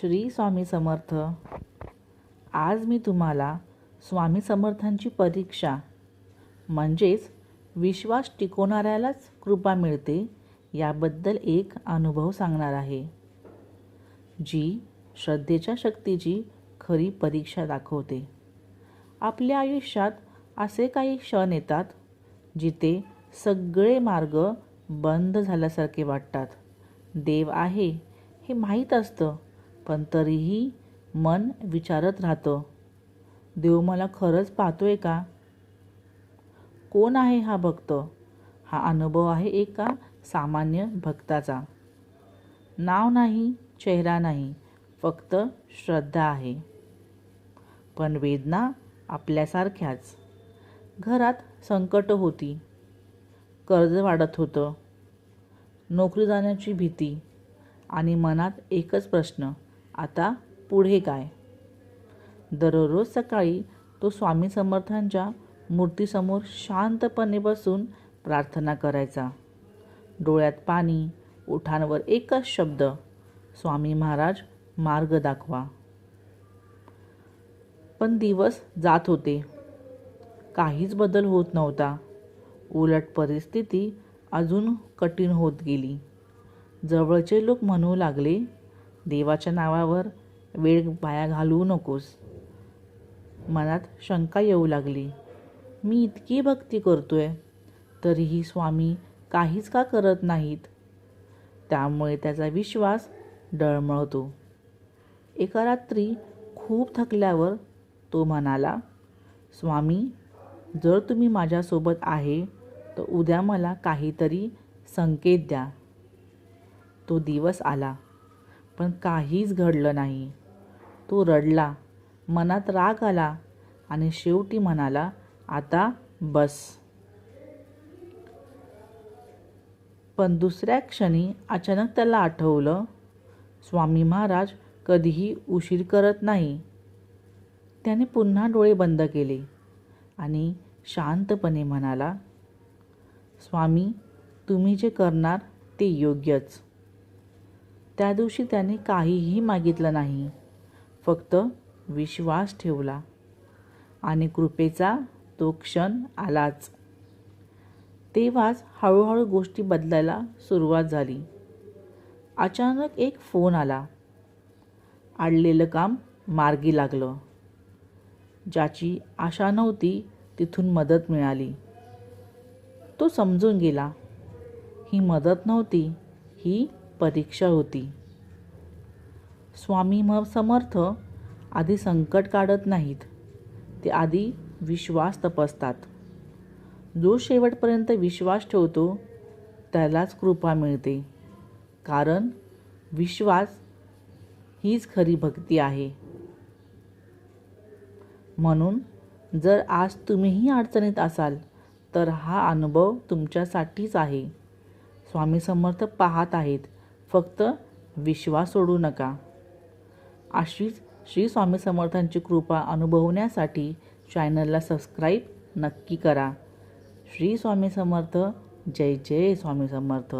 श्री स्वामी समर्थ. आज मी तुम्हाला स्वामी समर्थांची परीक्षा म्हणजेच विश्वास टिकवणाऱ्यालाच कृपा मिळते याबद्दल एक अनुभव सांगणार आहे जी श्रद्धेच्या शक्तीची खरी परीक्षा दाखवते. आपल्या आयुष्यात असे काही क्षण येतात जिथे सगळे मार्ग बंद झाल्यासारखे वाटतात. देव आहे हे माहीत असतं पण तरीही मन विचारत राहतं. देव मला खरंच पाहतोय का? कोण आहे हा भक्त? हा अनुभव आहे एका सामान्य भक्ताचा. नाव नाही चेहरा नाही फक्त श्रद्धा आहे. पण वेदना आपल्यासारख्याच. घरात संकट होती. कर्ज वाढत होतं. नोकरी जाण्याची भीती आणि मनात एकच प्रश्न आता पुढे काय? दररोज सकाळी तो स्वामी समर्थांच्या मूर्तीसमोर शांतपणे बसून प्रार्थना करायचा. डोळ्यात पाणी ओठांवर एकच शब्द स्वामी महाराज मार्ग दाखवा. पण दिवस जात होते. काहीच बदल होत नव्हता. उलट परिस्थिती अजून कठीण होत गेली. जवळचे लोक म्हणू लागले देवाच्या नावावर वेळ वाया घालवू नकोस. मनात शंका येऊ लागली. मी इतकी भक्ती करतोय तरीही स्वामी काहीच का करत नाहीत? त्यामुळे त्याचा विश्वास डळमळतो. एका रात्री खूप थकल्यावर तो म्हणाला स्वामी जर तुम्ही माझ्यासोबत आहे तर उद्या मला काहीतरी संकेत द्या. तो दिवस आला. पण काहीच घडलं नाही. तो रडला मनात राग आला आणि शेवटी म्हणाला आता बस. पण दुसऱ्या क्षणी अचानक त्याला आठवलं स्वामी महाराज कधीही उशीर करत नाही. त्याने पुन्हा डोळे बंद केले आणि शांतपणे म्हणाला स्वामी तुम्ही जे करणार ते योग्यच. त्या दिवशी त्याने काहीही मागितलं नाही. फक्त विश्वास ठेवला. आणि कृपेचा तो क्षण आलाच. तेव्हाच हळूहळू गोष्टी बदलायला सुरुवात झाली. अचानक एक फोन आला. अडलेलं काम मार्गी लागलं. ज्याची आशा नव्हती तिथून मदत मिळाली. तो समजून गेला. ही मदत नव्हती ही परीक्षा होती. स्वामी मग समर्थ आधी संकट काढत नाहीत. ते आधी विश्वास तपासतात. जो शेवटपर्यंत विश्वास ठेवतो त्यालाच कृपा मिळते. कारण विश्वास हीच खरी भक्ती आहे. म्हणून जर आज तुम्हीही अडचणीत असाल तर हा अनुभव तुमच्यासाठीच आहे. स्वामी समर्थ पाहत आहेत. फक्त विश्वास सोडू नका. अशीच श्री स्वामी समर्थांची कृपा अनुभवण्यासाठी चॅनलला सबस्क्राईब नक्की करा. श्री स्वामी समर्थ जय जय स्वामी समर्थ.